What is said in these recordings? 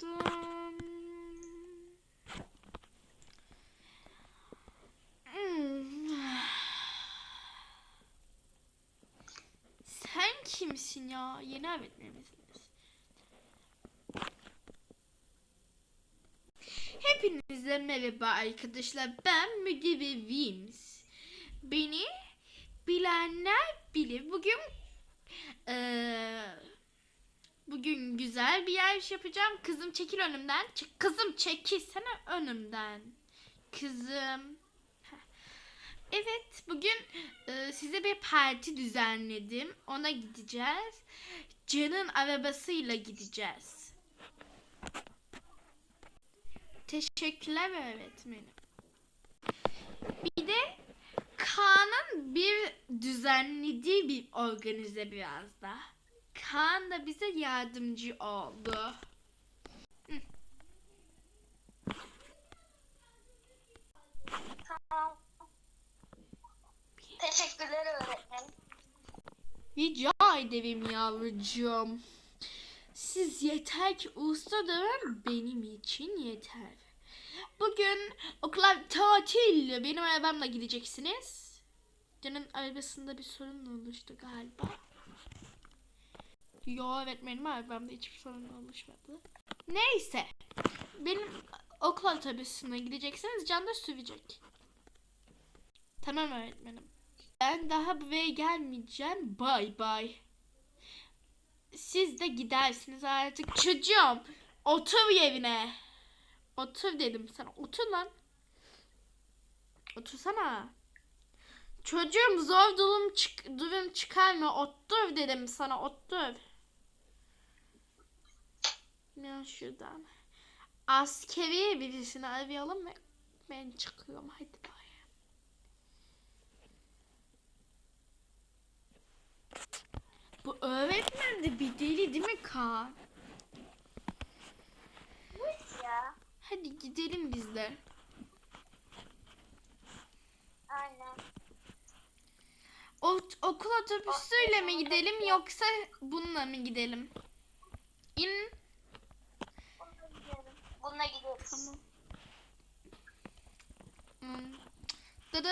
Hmm. Sen kimsin ya? Yeni öğretmenimizsiniz. Hepinize merhaba arkadaşlar. Ben Müge ve Wims. Beni bilenler bilir. Bugün bugün güzel bir yer yapacağım. Kızım çekil önümden. Çık kızım çekilsene önümden. Kızım. Evet bugün eee, size bir parti düzenledim. Ona gideceğiz. Can'ın arabasıyla gideceğiz. Teşekkürler öğretmenim. Bir de Kaan'ın bir düzenlediği bir organize biraz da. Kaan da bize yardımcı oldu. Tamam. Teşekkürler öğretmenim. Rica ederim yavrucuğum. Siz yeter ki usta dövün benim için yeter. Bugün okullar tatil. Benim arabamla gideceksiniz. Can'ın arabasında bir sorun oluştu galiba. Yo öğretmenim arabamda hiçbir sorun oluşmadı. Neyse. Benim okul otobüsüne gideceksiniz. Can da sürecek. Tamam öğretmenim. Ben daha buraya gelmeyeceğim. Bay bay. Siz de gidersiniz artık. Çocuğum otur yerine. Otur dedim sana. Otur lan. Otursana. Çocuğum zor durum, çık durum çıkarma. Otur dedim sana. Otur. Ya şuradan. Askeri birisini arayalım ve ben çıkıyorum. Hadi bay. Bu öğretmen de bir deli değil mi Kaan? Ya. Hadi gidelim biz de. Aynen. O, okul otobüsüyle mi gidelim yoksa bununla mı gidelim? İn. Bununla gidelim. Bununla gidiyoruz. Tamam. Hmm. Hadi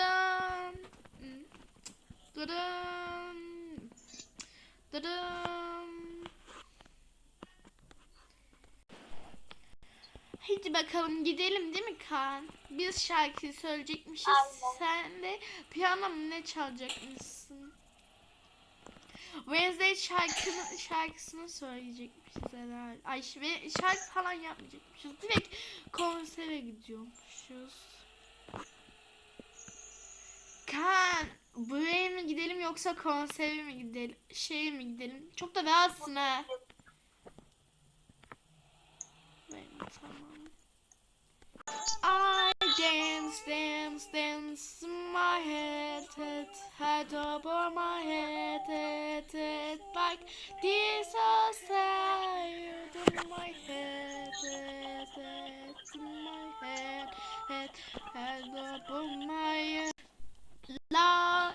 bakalım gidelim değil mi Kaan? Biz şarkıyı söyleyecekmişiz. Aynen. Sen de piyano mu ne çalacakmışsın? Wednesday şarkının şarkısını söyleyecekmişiz herhalde. Ay ve şarkı falan yapmayacakmışız. Direkt konsere gidiyormuşuz. Kaan buraya mı gidelim yoksa konsere mi gidelim? Şeye mi gidelim? Çok da rahatsın ha. Tamam. I dance, dance, dance my head, head, head over my head, head, head, like this I sad in my head, head, head, in my head, head, head over my head.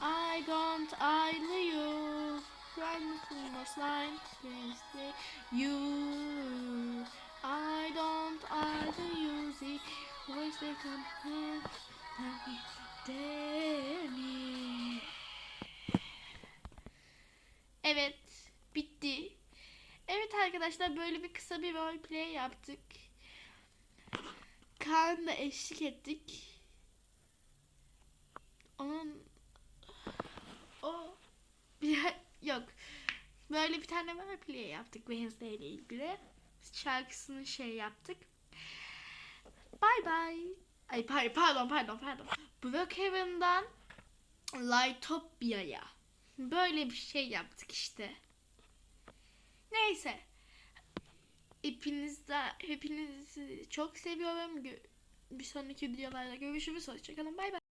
I don't idle you. Run from the line, please. You. I don't idle you. See, voice they come. Deni. Evet, bitti. Evet arkadaşlar böyle bir kısa bir roleplay yaptık. Kaan'la eşlik ettik. Onun o bir yok. Böyle bir tane roleplay yaptık Wednesday ile ilgili. Şarkısını şey yaptık. Bye bye. Ay pardon pardon pardon. Brookhaven'dan Lightopia'ya. Böyle bir şey yaptık işte. Neyse. Hepinizde hepinizi çok seviyorum. Bir sonraki videolarda görüşürüz. Hoşçakalın. Bay bay.